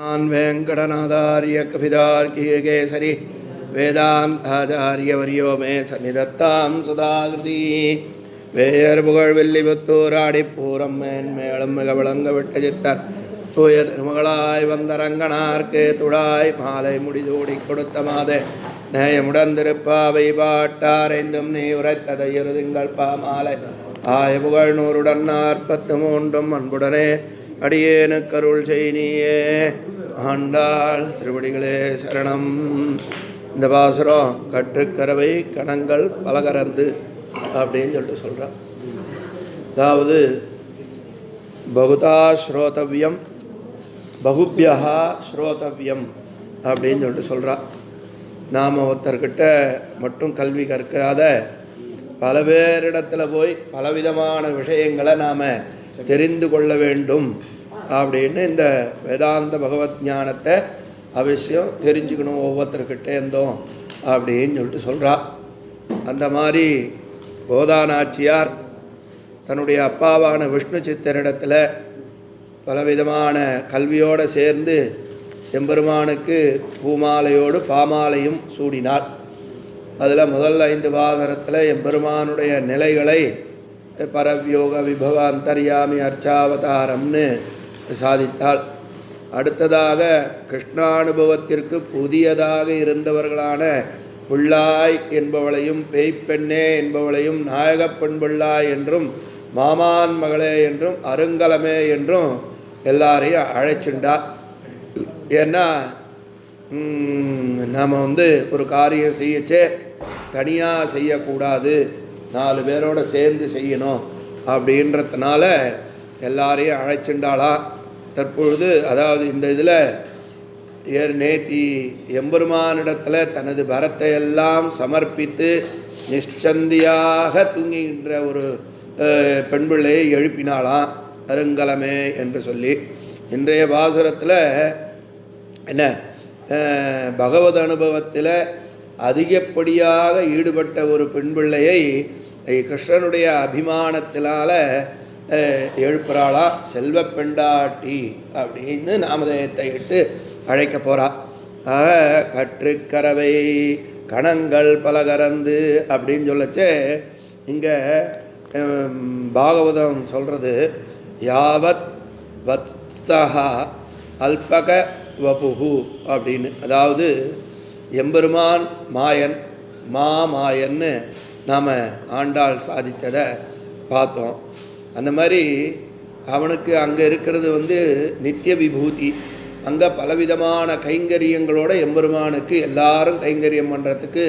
நான் வேங்கடநாதாரிய கபிதார்க்கியகேசரி வேதாந்தாச்சாரியவரியோ மே சந்நிதத்தாம் சுதாகிருதி. வேயர் புகழ் வெள்ளிபுத்தூராடி பூரம் மேன்மேளம் மிக விளங்க விட்ட சித்தர். தூய திருமகளாய் வந்த ரங்கனார்க்கு துடாய் மாலை முடிதூடி கொடுத்த மாதே. நேயமுடன் திருப்பாவை பாட்டாரைந்தும் நீ உரைத்ததை உரைத்ததையொரு பா மாலை. ஆய புகழ் நூறுடன் நாற்பத்து மூன்றும் அன்புடனே அடியேனு கருள் செய்னியே. ஆண்டாள் திருவடிகளே சரணம். இந்த பாசுரம் கற்றுக்கரவை கணங்கள் பலகரந்து அப்படின்னு சொல்லிட்டு சொல்கிறான் அதாவது பகுதா ஸ்ரோதவியம் பகுபியா ஸ்ரோதவியம் அப்படின்னு சொல்லிட்டு சொல்கிறான் நாம் ஒருத்தர்கிட்ட மட்டும் கல்வி கற்காத பல பேரிடத்தில் போய் பலவிதமான விஷயங்களை நாம் தெரிந்து கொள்ள வேண்டும். அப்படின்னு இந்த வேதாந்த பகவத் ஞானத்தை அவசியம் தெரிஞ்சுக்கணும் ஒவ்வொருத்தர்கிட்ட இருந்தோம் அப்படின்னு சொல்லிட்டு சொல்கிறா அந்த மாதிரி கோதானாச்சியார் தன்னுடைய அப்பாவான விஷ்ணு சித்தரிடத்தில் பலவிதமான கல்வியோடு சேர்ந்து எம்பெருமானுக்கு பூமாலையோடு பாமாலையும் சூடினார். அதில் முதல் ஐந்து பாதரத்தில் எம்பெருமானுடைய நிலைகளை பரவியோக விபவ அந்தர்யாமி அர்ச்சாவதாரம்னு சாதித்தாள் அடுத்ததாக கிருஷ்ணானுபவத்திற்கு புதியதாக இருந்தவர்களான புள்ளாய் என்பவளையும் பேய்ப்பெண்ணே என்பவளையும் நாயகப் பெண்பிள்ளாய் என்றும் மாமான் மகளே என்றும் அருங்கலமே என்றும் எல்லாரையும் அழைச்சிண்டா. ஏன்னா நாம் வந்து ஒரு காரியம் செய்யச்சே தனியாக செய்யக்கூடாது நாலு பேரோடு சேர்ந்து செய்யணும் அப்படின்றதுனால எல்லாரையும் அழைச்சிண்டாளாம் தற்பொழுது அதாவது இந்த இதில் ஏர் நேத்தி எம்பெருமானிடத்தில் தனது பரத்தை எல்லாம் சமர்ப்பித்து நிச்சந்தியாக தூங்குகின்ற ஒரு பெண் பிள்ளையை எழுப்பினாளாம். அருங்கலமே என்று சொல்லி. இன்றைய பாசுரத்தில் என்ன அஹ், பகவத் அனுபவத்தில் அதிகப்படியாக ஈடுபட்ட ஒரு பெண் பிள்ளையை கிருஷ்ணனுடைய அபிமானத்தினால எழுப்புறாளா? செல்வ பெண்டாட்டி அப்படின்னு நாமதேயத்தை இட்டு அழைக்க போகிறா ஆக கற்றுக்கரவை கணங்கள் பல கறந்து அப்படின்னு சொல்லச்சே இங்கே பாகவதம் சொல்கிறது யாவத் வத்சஹா அல்பக வபுகு அப்படின்னு. அதாவது எம்பெருமான் மாயன் மாமாயன்னு நாம் ஆண்டாள் சாதித்ததை பார்த்தோம். அந்த மாதிரி அவனுக்கு அங்கே இருக்கிறது வந்து நித்திய விபூதி அங்கே பலவிதமான கைங்கரியங்களோட எம்பெருமானுக்கு எல்லாரும் கைங்கரியம் பண்ணுறதுக்கு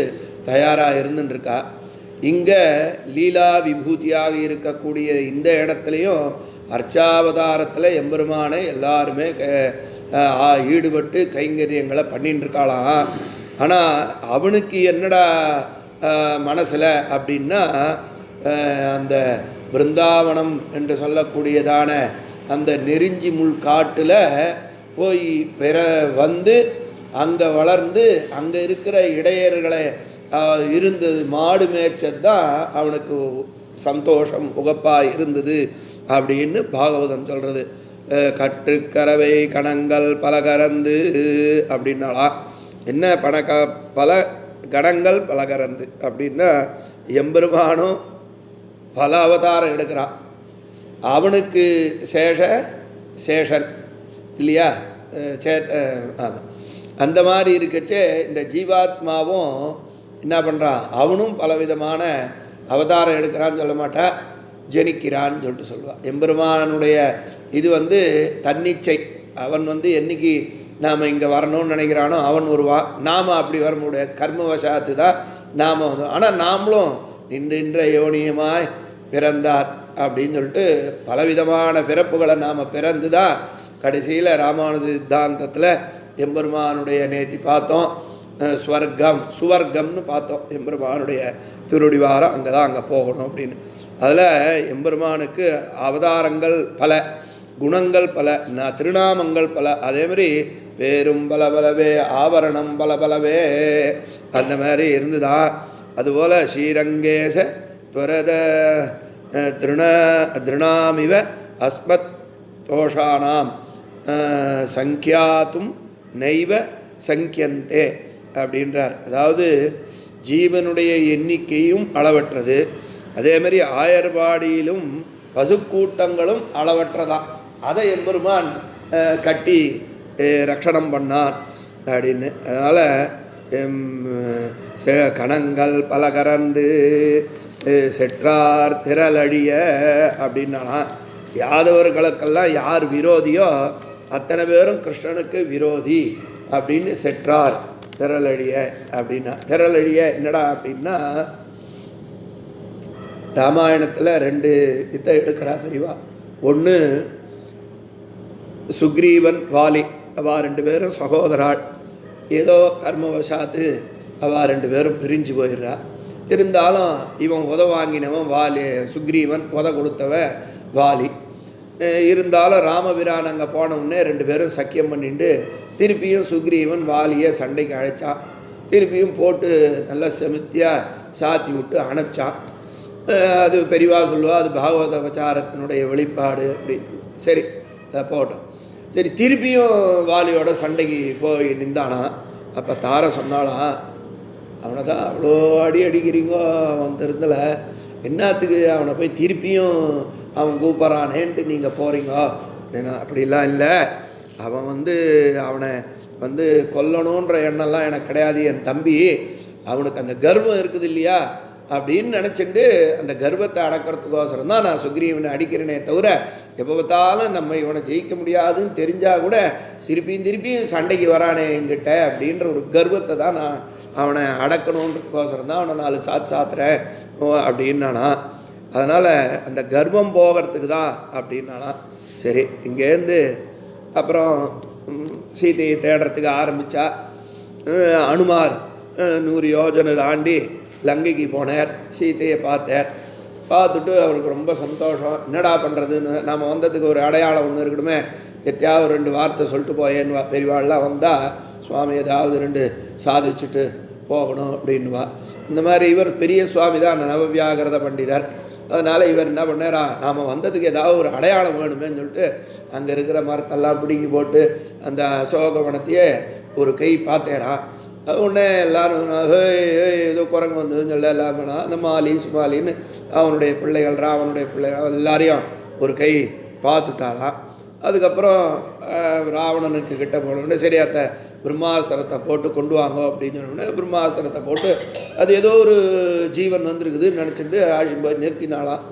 தயாராக இருந்துட்டுருக்கா இங்கே லீலா விபூதியாக இருக்கக்கூடிய இந்த இடத்துலையும் அர்ச்சாவதாரத்தில் எம்பெருமானை எல்லாருமே க- ஈடுபட்டு கைங்கரியங்களை பண்ணின்னு இருக்காளாம் ஆனால் அவனுக்கு என்னடா மனசில் அப்படின்னா அந்த பிருந்தாவனம் என்று சொல்லக்கூடியதான அந்த நெறிஞ்சி முள் காட்டில் போய் பெற வந்து அங்கே வளர்ந்து அங்கே இருக்கிற இடையர்களை இருந்தது மாடு மேய்ச்சது தான் அவனுக்கு சந்தோஷம் உகப்பாக இருந்தது அப்படின்னு பாகவதம் சொல்கிறது கற்றுக்கரவை கணங்கள் பல கறந்து அப்படின்னாலாம் என்ன பணக்க பல கணங்கள் பல கறந்து அப்படின்னா எம்பெருமானும் பல அவதாரம் எடுக்கிறான். அவனுக்கு சேஷ சேஷன் இல்லையா? சே ஆமாம் அந்த மாதிரி இருக்கச்சே இந்த ஜீவாத்மாவும் என்ன பண்ணுறான் அவனும் பலவிதமான அவதாரம் எடுக்கிறான்னு சொல்ல மாட்டா. ஜனிக்கிறான்னு சொல்லிட்டு சொல்லுவான் எம்பெருமானுடைய இது வந்து தன்னிச்சை. அவன் வந்து என்னைக்கு நாம் இங்கே வரணும்னு நினைக்கிறானோ அவன் வருவான் நாம் அப்படி வர முடியாது. கர்மவசாத்து தான் நாம் வந்து ஆனால் நாமளும் நின்ற யோனியமாய் பிறந்தார் அப்படின்னு சொல்லிட்டு பலவிதமான பிறப்புகளை நாம் பிறந்து தான் கடைசியில் ராமானுஜ சித்தாந்தத்தில் எம்பெருமானுடைய நேத்தி பார்த்தோம். ஸ்வர்க்கம் சுவர்க்கம்னு பார்த்தோம். எம்பெருமானுடைய திருடிவாரம் அங்கே தான் அங்கே போகணும் அப்படின்னு. அதில் எம்பெருமானுக்கு அவதாரங்கள் பல குணங்கள் பல ந திருநாமங்கள் பல. அதே மாதிரி வேறும் பல பலவே ஆவரணம் பல பலவே அந்த மாதிரி இருந்துதான். அதுபோல் ஸ்ரீரங்கேச துவரத திருண திருணாமிவ அஸ்மத் தோஷானாம் சங்கியாத்தும் நைவ சங்கியந்தே அப்படின்றார். அதாவது ஜீவனுடைய எண்ணிக்கையும் அளவற்றது. அதே மாதிரி ஆயர்பாடியிலும் பசுக்கூட்டங்களும் அளவற்றதான் அதை எம்பெருமான் கட்டி ரட்சணம் பண்ணான் அப்படின்னு. அதனால் கணங்கள் பல கறந்து செற்றார் திரளழிய அப்படின்னா யாதவர்களுக்கெல்லாம் யார் விரோதியோ அத்தனை பேரும் கிருஷ்ணனுக்கு விரோதி அப்படின்னு செற்றார் திரளழிய அப்படின்னா திரளழிய என்னடா அப்படின்னா ராமாயணத்தில் ரெண்டு இதை எடுக்கிறா பெரியவா. ஒன்று சுக்ரீவன் வாலி அவா ரெண்டு பேரும் சகோதராள். ஏதோ கர்மவசாத்து அவள் ரெண்டு பேரும் பிரிஞ்சு போயிடுறா. இருந்தாலும் இவன் உத வாங்கினவன் வாலி சுக்ரீவன் உத கொடுத்தவன் வாலி. இருந்தாலும் ராமபிரான் அங்கே போனவுடனே ரெண்டு பேரும் சக்கியம் பண்ணிட்டு திருப்பியும் சுக்ரீவன் வாலியை சண்டைக்கு அழைச்சான் திருப்பியும் போட்டு நல்லா செமித்தியாக சாத்தி விட்டு அனுப்பிச்சான் அது பெரிவா சொல்லுவா அது பாகவத பிரச்சாரத்தினுடைய வெளிப்பாடு அப்படி. சரி அதை போட்டோம் சரி திருப்பியும் வாலியோட சண்டைக்கு போய் நின்றானா அப்போ தார சொன்னாலாம் அவனை தான் அவ்வளோ அடி அடிக்கிறீங்கோ அவன் திருந்தல. என்னத்துக்கு அவனை போய் திருப்பியும் அவன் கூப்பிட்றானேன்ட்டு நீங்கள் போகிறீங்க அப்படின்னா அப்படிலாம் இல்லை. அவன் வந்து அவனை வந்து கொல்லணுன்ற எண்ணம்லாம் எனக்கு கிடையாது என் தம்பி. அவனுக்கு அந்த கர்வம் இருக்குது இல்லையா? அப்படின்னு நினச்சிட்டு அந்த கர்வத்தை அடக்கிறதுக்கோசரம் தான் நான் சுக்ரீவனை அடிக்கிறேனே தவிர எப்போ பார்த்தாலும் நம்ம இவனை ஜெயிக்க முடியாதுன்னு தெரிஞ்சால் கூட திருப்பியும் திருப்பியும் சண்டைக்கு வரானே என்கிட்ட அப்படின்ற ஒரு கர்வத்தை தான் நான் அவனை அடக்கணுன்றதுக்கோசரம் தான் அவனை நாலு சாத்து சாத்துறேன் ஓ அப்படின்னானா. அதனால் அந்த கர்வம் போகிறதுக்கு தான் அப்படின்னானா. சரி இங்கேருந்து அப்புறம் சீதையை தேடுறதுக்கு ஆரம்பித்தா அனுமார் நூறு யோஜனை தாண்டி லங்கைக்கு போனார் சீத்தையை பார்த்தார். பார்த்துட்டு அவருக்கு ரொம்ப சந்தோஷம். என்னடா பண்ணுறதுன்னு நாம் வந்ததுக்கு ஒரு அடையாளம் ஒன்று இருக்கணுமே. எத்தையாவது ரெண்டு வார்த்தை சொல்லிட்டு போயேன்னு வா- பெரியவாள்லாம் வந்தால் சுவாமி ஏதாவது ரெண்டு சாதிச்சுட்டு போகணும் அப்படின்வா இந்த மாதிரி இவர் பெரிய சுவாமி தான் நவவியாகிரத பண்டிதர். அதனால் இவர் என்ன பண்ணாரா நாம் வந்ததுக்கு ஏதாவது ஒரு அடையாளம் வேணுமேன்னு சொல்லிட்டு அங்கே இருக்கிற மரத்தெல்லாம் பிடுங்கி போட்டு அந்த அசோகவனத்தையே ஒரு கை பார்த்தேரான் உடனே எல்லாரும் ஏதோ குரங்கு வந்ததுன்னு சொல்ல எல்லாமே அந்த மாலி சுமாலின்னு அவனுடைய பிள்ளைகள் ராவனுடைய பிள்ளைகள் எல்லாரையும் ஒரு கை பார்த்துட்டாலாம் அதுக்கப்புறம் ராவணனுக்கு கிட்ட போனோடனே சரி அத்தை பிரம்மாஸ்திரத்தை போட்டு கொண்டு வாங்க அப்படின்னு சொன்னோடனே பிரம்மாஸ்திரத்தை போட்டு அது ஏதோ ஒரு ஜீவன் வந்திருக்குதுன்னு நினச்சிட்டு ஆஷி போய் நிறுத்தினாலாம்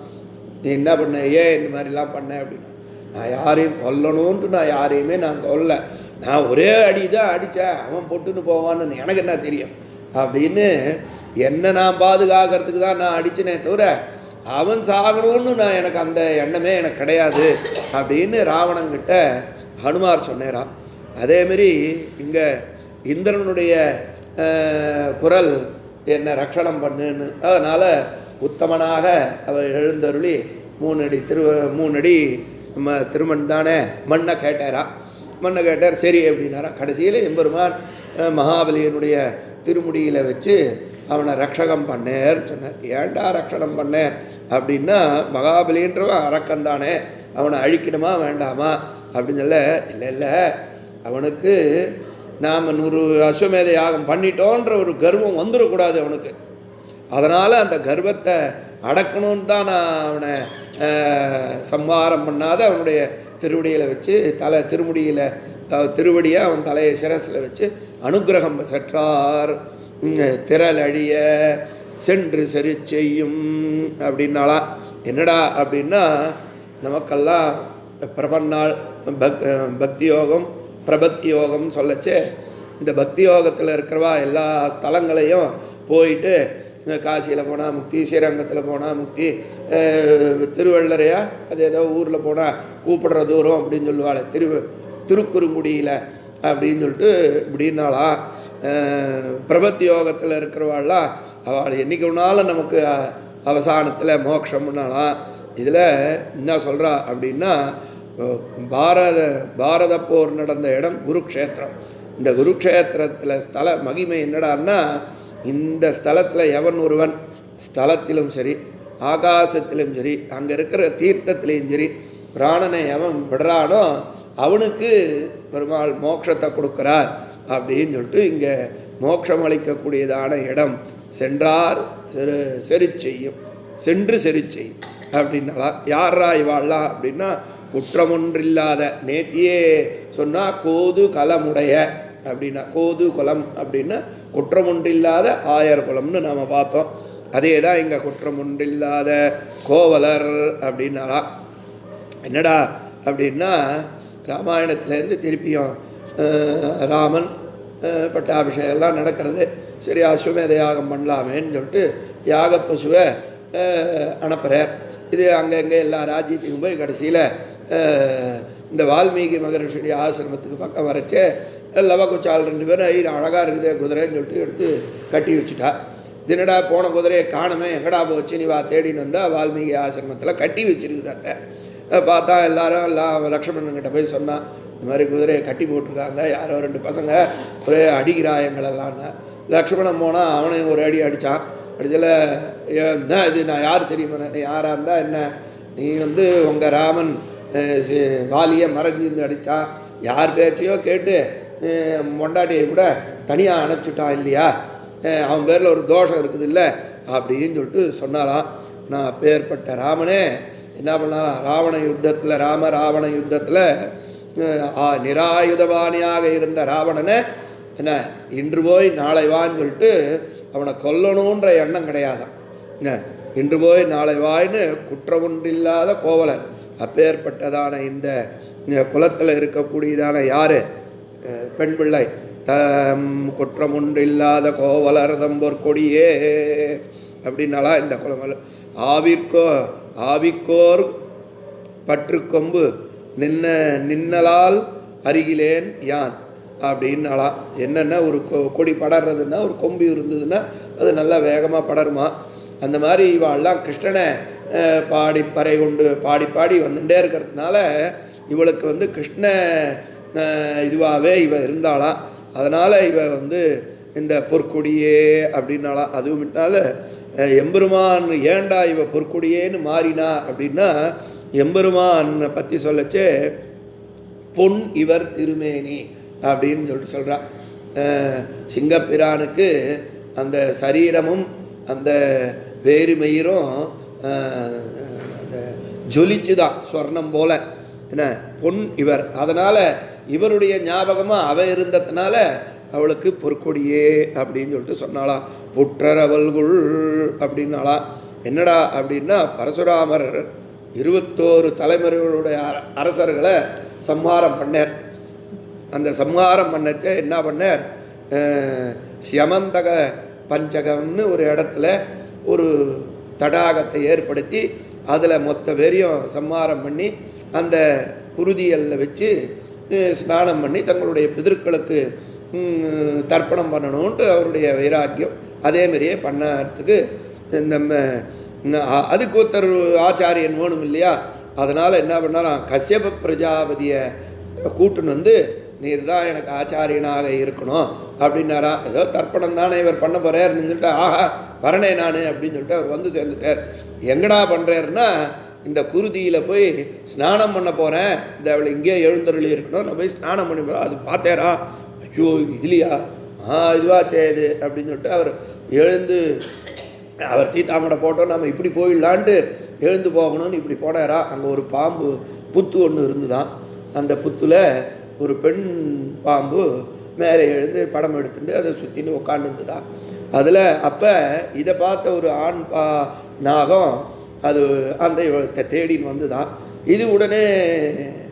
நீ என்ன பண்ண? ஏன் இந்த மாதிரிலாம் பண்ண? அப்படின்னு நான் யாரையும் கொல்லணும்ன்ட்டு நான் யாரையுமே நான் கொல்ல. நான் ஒரே அடி தான் அடித்தேன் அவன் பொட்டுன்னு போவான்னு எனக்கு என்ன தெரியும்? அப்படின்னு என்னை நான் பாதுகாக்கிறதுக்கு தான் நான் அடிச்சனே தவிர அவன் சாகணும்னு நான் எனக்கு அந்த எண்ணமே எனக்கு கிடையாது அப்படின்னு ராவணங்கிட்ட ஹனுமார் சொன்னேரான் அதேமாரி இங்கே இந்திரனுடைய குரல் என்னை ரட்சணம் பண்ணுன்னு. அதனால் உத்தமனாக அவர் எழுந்தருளி மூணடி திரு மூணடி நம்ம திருமண் தானே மண்ணை கேட்டாராம். மண்ணை கேட்டார் சரி அப்படின்னாரா. கடைசியில் எம்பெருமான் மகாபலியனுடைய திருமுடியில் வச்சு அவனை ரட்சகம் பண்ணேர் சொன்னார். ஏன்டா ரட்சணம் பண்ணேன் அப்படின்னா மகாபலின்றவன் அரக்கந்தானே அவனை அழிக்கணுமா வேண்டாமா? அப்படின்னு சொல்ல இல்லை இல்லை. அவனுக்கு நாம் நூறு அஸ்வமேத யாகம் பண்ணிட்டோன்ற ஒரு கர்வம் வந்துடக்கூடாது அவனுக்கு. அதனால் அந்த கர்வத்தை அடக்கணும்னு தான் நான் அவனை சம்ஹாரம் பண்ணாத அவனுடைய திருவடியில் வச்சு தலை திருமுடியில் திருவடியாக அவன் தலையை சிரஸில் வச்சு அனுக்கிரகம் சற்றார் திரளழிய அழிய சென்று சரி செய்யும் அப்படின்னாலாம் என்னடா அப்படின்னா நமக்கெல்லாம் பிரபன்னாள் பக் பக்தி யோகம் பிரபக்தி யோகம் சொல்லச்சு. இந்த பக்தி யோகத்தில் இருக்கிறவா எல்லா ஸ்தலங்களையும் போயிட்டு காசியில் போனால் முக்தி ஸ்ரீரங்கத்தில் போனால் முக்தி திருவள்ளரையா அது ஏதோ ஊரில் போனால் கூப்பிடுற தூரம் அப்படின்னு சொல்லுவாள் திரு திருக்குறுங்குடியில் அப்படின்னு சொல்லிட்டு இப்படின்னாலாம் பிரபத்தி யோகத்தில் இருக்கிறவாள்லாம் அவள் என்றைக்கு ஒன்றாலும் நமக்கு அவசானத்தில் மோட்சம்னாலாம் இதில் என்ன சொல்கிறா அப்படின்னா பாரத பாரத போர் நடந்த இடம் குருக்ஷேத்திரம். இந்த குருக்ஷேத்திரத்தில் ஸ்தல மகிமை என்னடான்னா இந்த ஸ்தலத்தில் எவன் ஒருவன் ஸ்தலத்திலும் சரி ஆகாசத்திலும் சரி அங்கே இருக்கிற தீர்த்தத்திலையும் சரி பிராணனை எவன் விடுறானோ அவனுக்கு பெருமாள் மோட்சத்தை கொடுக்குறார் அப்படின்னு சொல்லிட்டு இங்கே மோட்சம் அளிக்கக்கூடியதான இடம். சென்றார் செரு செரி செய்யும் சென்று செரி செய்யும் அப்படின்னாலாம் யாரா இவாள்லாம் அப்படின்னா குற்றமொன்றில்லாத நேத்தியே சொன்னால் கோது கலமுடைய அப்படின்னா கோது குலம் அப்படின்னா குற்றமொன்றில்லாத ஆயர் குலம்னு நாம் பார்த்தோம். அதே தான் இங்கே குற்றம் ஒன்றில்லாத கோவலர் அப்படின்னாலாம் என்னடா அப்படின்னா ராமாயணத்துலேருந்து திருப்பியும் ராமன் பட்டாபிஷேகம்லாம் நடக்கிறது. சரி அஸ்வமேத யாகம் பண்ணலாமேன்னு சொல்லிட்டு யாக பசுவை அனுப்புகிறார் இது அங்கங்கே எல்லா ராஜ்யத்துக்கும் போய் கடைசியில் இந்த வால்மீகி மகரிஷியுடைய ஆசிரமத்துக்கு பக்கம் வரைச்சே லவகுச்சால் ரெண்டு பேரும் ஐ அழகாக இருக்குது குதிரைன்னு சொல்லிட்டு எடுத்து கட்டி வச்சுட்டா. தினடா போன குதிரையை காணுமே எங்கடா போச்சு நீ வா தேடின்னு வந்தால் வால்மீகி ஆசிரமத்தில் கட்டி வச்சிருக்குது பார்த்தா எல்லாரும் எல்லாம் லக்ஷ்மணன்கிட்ட போய் சொன்னான் இந்த மாதிரி குதிரையை கட்டி போட்டிருக்காங்க யாரோ ரெண்டு பசங்க ஒரே அடிக்கிறா எங்களெல்லாம். லக்ஷ்மணன் போனால் அவனையும் ஒரு அடி அடித்தான் அடிச்சல என்ன இது? நான் யார் தெரியுமா? நீ யாராக இருந்தால் என்ன? நீ வந்து உங்கள் ராமன் வாலியை மறைஞ்சிருந்து அடித்தான் யார் பேச்சையோ கேட்டு மொண்டாட்டியை கூட தனியாக அனுப்பிச்சுட்டான் இல்லையா? அவன் பேரில் ஒரு தோஷம் இருக்குது இல்லை அப்படின்னு சொல்லிட்டு சொன்னாலாம் நான் அப்பேற்பட்ட ராமனே என்ன பண்ணலாம்? ராவண யுத்தத்தில் ராம ராவண யுத்தத்தில் நிராயுதபாணியாக இருந்த ராவணனை என்ன இன்று போய் நாளை வான்னு சொல்லிட்டு அவனை கொல்லணுன்ற எண்ணம் கிடையாதான் என்ன இன்று போய் நாளை வாய்னு குற்றம் ஒன்றில்லாத அப்பேற்பட்டதான இந்த குலத்தில் இருக்கக்கூடியதான யார்? பெண் பிள்ளை. தம் குற்றம் இல்லாத கோவலர் தம்பொர் கொடியே அப்படின்னாலா இந்த குலம் ஆவிற்கோ ஆவிக்கோர் பற்றுக்கொம்பு நின்ன நின்னலால் அருகிலேன் யான் அப்படின்னாலாம் என்னென்ன ஒரு கொ- கொடி படர்றதுன்னா ஒரு கொம்பு இருந்ததுன்னா அது நல்லா வேகமாக படருமா. அந்த மாதிரி இவாள்லாம் கிருஷ்ணனை பாடி பறை கொண்டு பாடி பாடி வந்துட்டே இருக்கிறதுனால இவளுக்கு வந்து கிருஷ்ண இதுவாகவே இவ இருந்தாளாம் அதனால் இவ வந்து இந்த பொற்கொடியே அப்படின்னாலாம் அதுவும் இட்டால எம்பெருமான் ஏண்டா இவ பொற்கொடியேன்னு மாறினா அப்படின்னா எம்பெருமான் பற்றி சொல்லச்சே பொன் இவர் திருமேனி அப்படின்னு சொல்லிட்டு சொல்கிறா சிங்கப்பிரானுக்கு அந்த சரீரமும் அந்த வேறுமயிரும் அஹ், ஜொலிச்சு தான் ஸ்வர்ணம் போல. என்ன பொன் இவர். அதனால் இவருடைய ஞாபகமாக அவ இருந்ததுனால அவளுக்கு பொற்கொடியே அப்படின்னு சொல்லிட்டு சொன்னாலாம் புற்றரவல்குள் அப்படின்னாலாம் என்னடா அப்படின்னா பரசுராமர் இருபத்தோரு தலைமுறைகளுடைய அர- அரசர்களை சம்ஹாரம் பண்ணார். அந்த சம்ஹாரம் பண்ணச்ச என்ன பண்ணார்? சியமந்தக பஞ்சகம்னு ஒரு இடத்துல ஒரு தடாகத்தை ஏற்படுத்தி அதில் மொத்த பேரையும் சம்மாரம் பண்ணி அந்த குருதியல்ல வச்சு ஸ்நானம் பண்ணி தங்களுடைய பிதற்களுக்கு தர்ப்பணம் பண்ணணுன்ட்டு அவருடைய வைராக்கியம் அதேமாரியே பண்ணத்துக்கு நம்ம அதுக்கு ஒருத்தர் ஆச்சாரியன் வேணும் இல்லையா? அதனால் என்ன பண்ணாராம் கஷ்யப பிரஜாபதியை கூட்டுன்னு வந்து நீர் தான் எனக்கு ஆச்சாரியனாக இருக்கணும் அப்படின்னாரா ஏதோ தர்ப்பணம் தானே இவர் பண்ண போகிறாருன்னு சொல்லிட்டு ஆஹா வரனே நான் அப்படின்னு சொல்லிட்டு அவர் வந்து சேர்ந்துட்டார். எங்கடா பண்ணுறாருன்னா இந்த குருதியில் போய் ஸ்நானம் பண்ண போகிறேன் இந்த அவளை இங்கேயே எழுந்தருளி இருக்கணும். நான் போய் ஸ்நானம் பண்ணி அது பார்த்தேரா? ஐயோ இதுலையா? ஆ இதுவா இது அப்படின்னு சொல்லிட்டு அவர் எழுந்து அவர் தீத்தாமடை போட்டோம் நம்ம இப்படி போயிடலான்ட்டு எழுந்து போகணும்னு இப்படி போனாரா? அங்கே ஒரு பாம்பு புத்து ஒன்று இருந்துதான். அந்த புத்துல ஒரு பெண் பாம்பு மேலே எழுந்து படம் எடுத்துட்டு அதை சுற்றின்னு உட்காந்துருந்துதான் அதில் அப்போ இதை பார்த்த ஒரு ஆண் பா நாகம் அது அந்த தேடின்னு வந்து வந்துதான் இது உடனே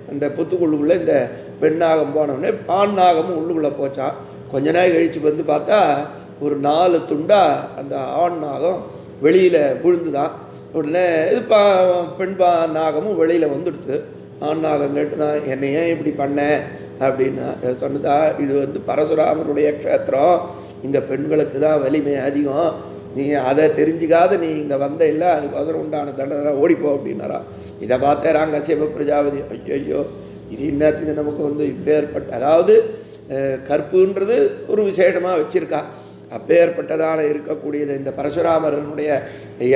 அந்த புத்துக்குள்ளுக்குள்ளே இந்த பெண் நாகம் போனவுடனே ஆண் நாகமும் உள்ளுக்குள்ளே போச்சான் கொஞ்ச நேரம் கழித்து வந்து பார்த்தா ஒரு நாலு துண்டாக அந்த ஆண் நாகம் வெளியில் விழுந்துதான் உடனே இது பா பெண் பா நாகமும் வெளியில் வந்துடுது ஆண் நாகம் கேட்டுதான் என்னை ஏன் இப்படி பண்ண? அப்படின்னா சொன்னதா இது வந்து பரசுராமருடைய க்ஷேத்திரம். இங்கே பெண்களுக்கு தான் வலிமை அதிகம். நீ அதை தெரிஞ்சுக்காத நீ இங்கே வந்த இல்லை அதுக்கோசரம் உண்டான தண்டனை ஓடிப்போ அப்படின்னாரா. இதை பார்த்தே ராங்கசியம பிரஜாபதி ஐயோ இது இன்னத்துக்கு நமக்கு வந்து இப்பேற்பட்ட அதாவது கற்புன்றது ஒரு விசேஷமாக வச்சுருக்கா. அப்பேற்பட்டதான இருக்கக்கூடியது இந்த பரசுராமரனுடைய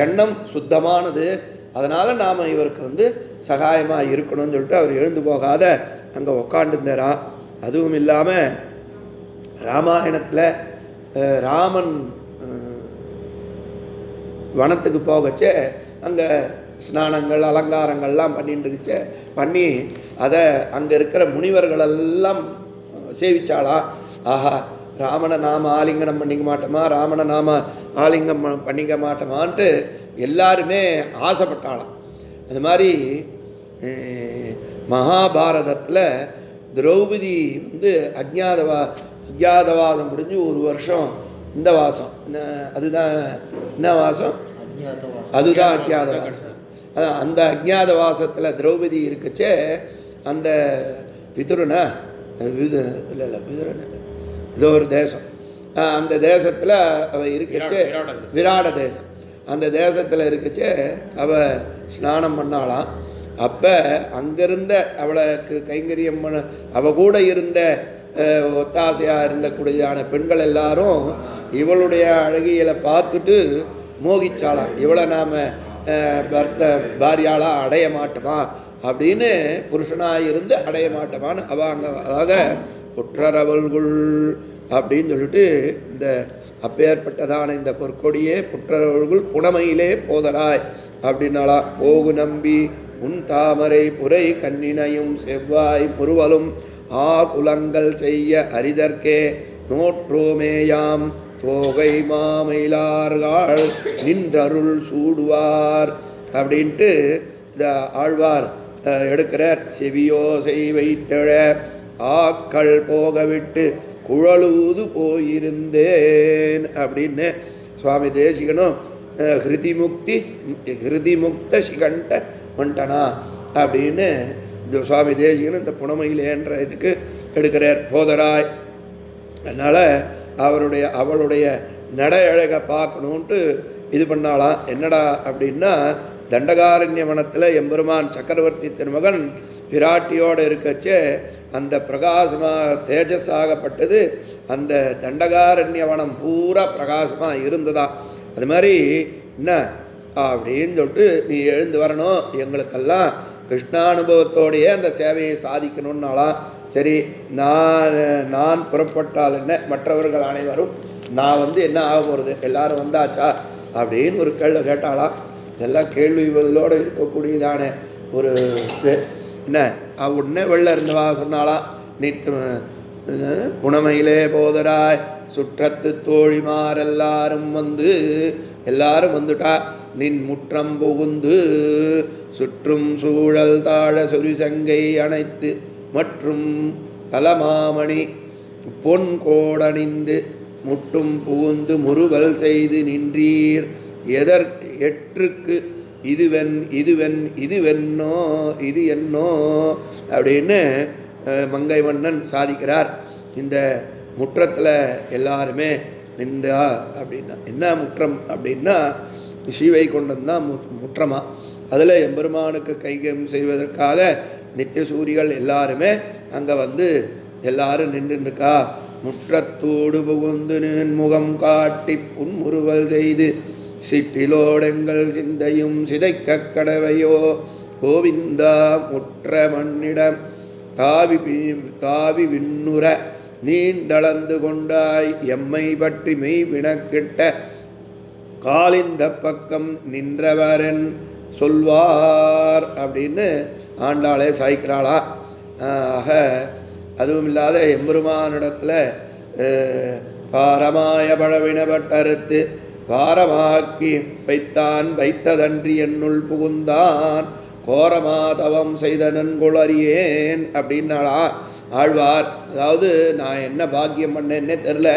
எண்ணம் சுத்தமானது. அதனால் நாம் இவருக்கு வந்து சகாயமாக இருக்கணும்னு சொல்லிட்டு அவர் எழுந்து போகாத அங்கே உக்காண்டிருந்தாராம் அதுவும் இல்லாமல் ராமாயணத்தில் ராமன் வனத்துக்கு போகச்சே அங்கே ஸ்நானங்கள் அலங்காரங்கள்லாம் பண்ணிட்டு இருந்துச்சு பண்ணி அதை அங்கே இருக்கிற முனிவர்களெல்லாம் சேவிச்சாளா? ஆஹா ராமனை நாம ஆலிங்கனம் பண்ணிக்க மாட்டோமா? ராமனை நாம ஆலிங்கம் பண்ணிக்க மாட்டோமான்ட்டு எல்லாருமே ஆசைப்பட்டாளாம். அது மாதிரி மகாபாரதத்தில் திரௌபதி வந்து அஜ்ஞாதவா அஜ்ஞாதவாதம் முடிஞ்சு ஒரு வருஷம் இந்த வாசம். அதுதான் என்ன வாசம்? அதுதான் அஜ்ஞாதவாசம். அதான் அந்த அஜ்ஞாதவாசத்தில் திரௌபதி இருக்கச்சே அந்த பிதுருனா விது இல்லை இல்லை பிதுரன் இல்லை ஏதோ ஒரு தேசம். அந்த தேசத்தில் அவ இருக்கச்சே விராட தேசம். அந்த தேசத்தில் இருக்கச்சே அவள் ஸ்நானம் பண்ணாளாம். அப்போ அங்கிருந்த அவளுக்கு கைங்கரியம் பண்ண அவள் கூட இருந்த ஒத்தாசையாக இருந்தக்கூடியதான பெண்கள் எல்லாரும் இவளுடைய அழகியலை பார்த்துட்டு மோகிச்சாலாம் இவளை நாம் பர்த்த பாரியாலாக அடைய மாட்டோமா? அப்படின்னு புருஷனாக இருந்து அடைய மாட்டோமான்னு அவள் அங்கே அதாக புற்றரவல்குள் அப்படின்னு சொல்லிட்டு இந்த அப்பேற்பட்டதான இந்த பொற்கொடியே புற்றரவல்குள் புனமையிலே போதராய் அப்படின்னாலா போகு நம்பி உன் தாமரை புரை கண்ணினையும் செவ்வாய் முறுவலும் ஆ குலங்கள் செய்ய அரிதற்கே நோற்றோமேயாம். தோகை மாமயிலார்கள் நின்றருள் சூடுவார் அப்படின்ட்டு இந்த ஆழ்வார் எடுக்கிறார். செவியோசை வைத்தழ ஆக்கள் போக விட்டு குழலூது போயிருந்தேன் அப்படின்னு சுவாமி தேசிகனும் ஹிருதி முக்தி ஹிருதி முக்த சிகண்ட மண்டனா அப்படின்னு இந்த சுவாமி தேசிகனும் இந்த புனமையிலேன்ற இதுக்கு எடுக்கிறார். போதராய் அதனால் அவருடைய அவளுடைய நட அழகை பார்க்கணுன்ட்டு இது பண்ணாலாம் என்னடா அப்படின்னா தண்டகாரண்ய வனத்தில் எம்பெருமான் சக்கரவர்த்தி திருமகன் பிராட்டியோடு இருக்கச்சே அந்த பிரகாசமாக தேஜஸாகப்பட்டது அந்த தண்டகாரண்ய வனம் பூரா பிரகாசமாக இருந்ததா? அது மாதிரி என்ன? அப்படின்னு சொல்லிட்டு நீ எழுந்து வரணும். எங்களுக்கெல்லாம் கிருஷ்ணானுபவத்தோடையே அந்த சேவையை சாதிக்கணும்னாலாம் சரி நான் நான் புறப்பட்டால் என்ன? மற்றவர்கள் அனைவரும் நான் வந்து என்ன ஆக போகிறது எல்லாரும் வந்தாச்சா? அப்படின்னு ஒரு கேள்வி கேட்டாலாம் இதெல்லாம் கேள்வி பதிலோடு இருக்கக்கூடியதான. ஒரு இது என்ன? அவ உடனே வெளில இருந்தவா சொன்னாலாம் நீட்டு புனமையிலே போதராய். சுற்றத்து தோழிமாரெல்லாரும் வந்து எல்லாரும் வந்துட்டா. நின் முற்றம் புகுந்து சுற்றும் சூழல் தாழ சொரிசங்கை அணைத்து மற்றும் பலமாமணி பொன் கோடணிந்து முட்டும் புகுந்து முறுவல் செய்து நின்றீர். எதற் எற்றுக்கு இதுவென் இதுவென் இதுவென்னோ இது என்னோ அப்படின்னு மங்கை மன்னன் சாதிக்கிறார். இந்த முற்றத்தில் எல்லாருமே நின்றா அப்படின்னா என்ன முற்றம் அப்படின்னா ஸ்ரீவைகுண்டம் தான் மு முற்றமாக அதில் எம்பெருமானுக்கு கைகம் செய்வதற்காக நித்திய சூரிகள் எல்லாருமே அங்கே வந்து எல்லாரும் நின்றுருக்கா முற்றத்தோடு புகுந்து நின் முகம் காட்டி புன்முறுவல் செய்து சிட்டிலோடங்கள் சிந்தையும் சிதைக்கக் கடவையோ? கோவிந்தா முற்ற மண்ணிடம் தாவி பி- தாவி விண்ணுற நீண்டளந்து கொண்டாய். எம்மை பற்றி மெய் வினக்கிட்ட காலிந்த பக்கம் நின்றவரன் சொல்வார் அப்படின்னு ஆண்டாளே சாய்க்கிறாளா? ஆக அதுவும் இல்லாத எம்பெருமானிடத்தில் பாரமாய பழவினப்பட்டறுத்து பாரமாக்கி வைத்தான் வைத்ததன்றி என்னுள் புகுந்தான். கோரமாதவம் செய்த நன்கொளறியேன் அப்படின்னாளா? ஆழ்வார் அதாவது நான் என்ன பாக்கியம் பண்ணேன்னே தெரில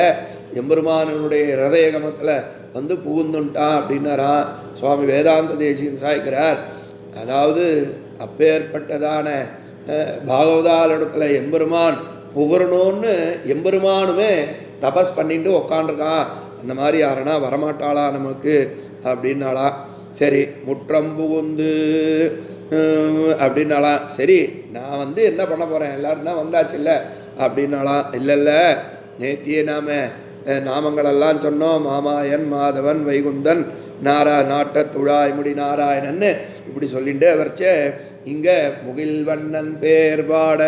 எம்பெருமானனுடைய ஹிரதயகமத்தில் வந்து புகுந்துட்டான் அப்படின்னாரா? சுவாமி வேதாந்த தேசியன் சாய்க்கிறார். அதாவது அப்பேற்பட்டதான அஹ், பாகவதாலிடத்தில் எம்பெருமான் புகழணும்னு எம்பெருமானுமே தபஸ் பண்ணிட்டு உக்காண்டிருக்கான் அந்த மாதிரி யாருன்னா வரமாட்டாளா நமக்கு? அப்படின்னாலாம் சரி முற்றம் புகுந்து அப்படின்னாலாம் சரி நான் வந்து என்ன பண்ண போகிறேன் எல்லோரும் தான் வந்தாச்சுல்ல? அப்படின்னாலாம் இல்லை இல்லை நேத்தியே நாம் நாமங்களெல்லாம் சொன்னோம். மாமாயன் மாதவன் வைகுந்தன் நாரா நாட்ட துழாய்முடி நாராயணன்னு இப்படி சொல்லிட்டு வரைச்சே இங்கே முகில் வண்ணன் பேர் பாட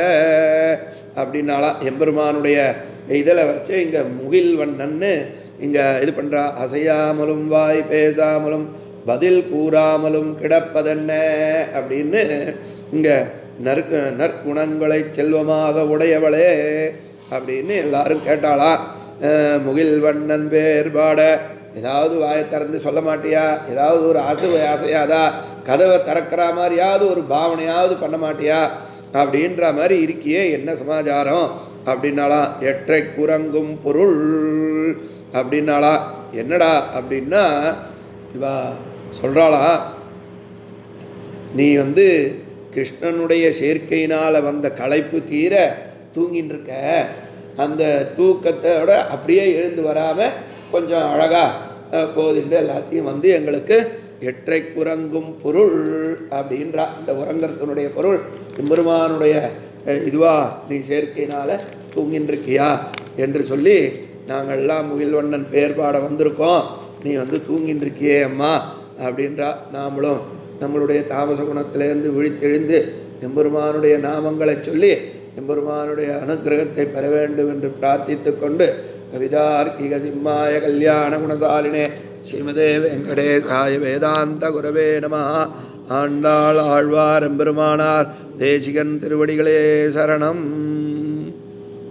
அப்படின்னாலாம் எம்பெருமானுடைய இதில் வரைச்சே இங்கே முகில் வண்ணன்னு இங்கே இது பண்ணுறா அசையாமலும் வாய் பேசாமலும் பதில் கூறாமலும் கிடப்பதென்ன? அப்படின்னு இங்கே நற்கு நற்குணங்களை செல்வமாக உடையவளே அப்படின்னு எல்லாரும் கேட்டாளாம் முகில் வண்ணன் பேர் பாட ஏதாவது வாயை திறந்து சொல்ல மாட்டியா? ஏதாவது ஒரு அசுவை அசையாதா? கதவை திறக்கிற மாதிரியாவது ஒரு பாவனையாவது பண்ண மாட்டியா? அப்படின்ற மாதிரி இருக்கியே என்ன சமாச்சாரம்? அப்படின்னாலாம் எற்றை குரங்கும் பொருள். அப்படின்னாலாம் என்னடா? அப்படின்னா இவா சொல்கிறாளா நீ வந்து கிருஷ்ணனுடைய சேர்க்கையினால் வந்த களைப்பு தீர தூங்கின்னு இருக்க அந்த தூக்கத்தோட அப்படியே எழுந்து வராமல் கொஞ்சம் அழகாக போதிண்டு எல்லாத்தையும் வந்து எங்களுக்கு எற்றை குரங்கும் பொருள் அப்படின்றா. இந்த உறங்கத்தினுடைய பொருள் எம்பெருமானுடைய இதுவா நீ சேர்க்கையினால் தூங்கின்றிருக்கியா என்று சொல்லி நாங்கள்லாம் முகில்வண்ணன் பேர் பாட வந்திருக்கோம். நீ வந்து தூங்கின்றிருக்கியே அம்மா அப்படின்றா. நாமளும் நம்மளுடைய தாமச குணத்திலேருந்து விழித்தெழுந்து எம்பெருமானுடைய நாமங்களை சொல்லி எம்பெருமானுடைய அனுக்கிரகத்தை பெற வேண்டும் என்று பிரார்த்தித்து கொண்டு கவிதார்க்கிக சிம்மாய கல்யாண குணசாலினே ஸ்ரீமதே வெங்கடேசாய வேதாந்த குரவே நம ஆண்டாள் ஆழ்வார் எம்பெருமானார் தேசிகன் திருவடிகளே சரணம்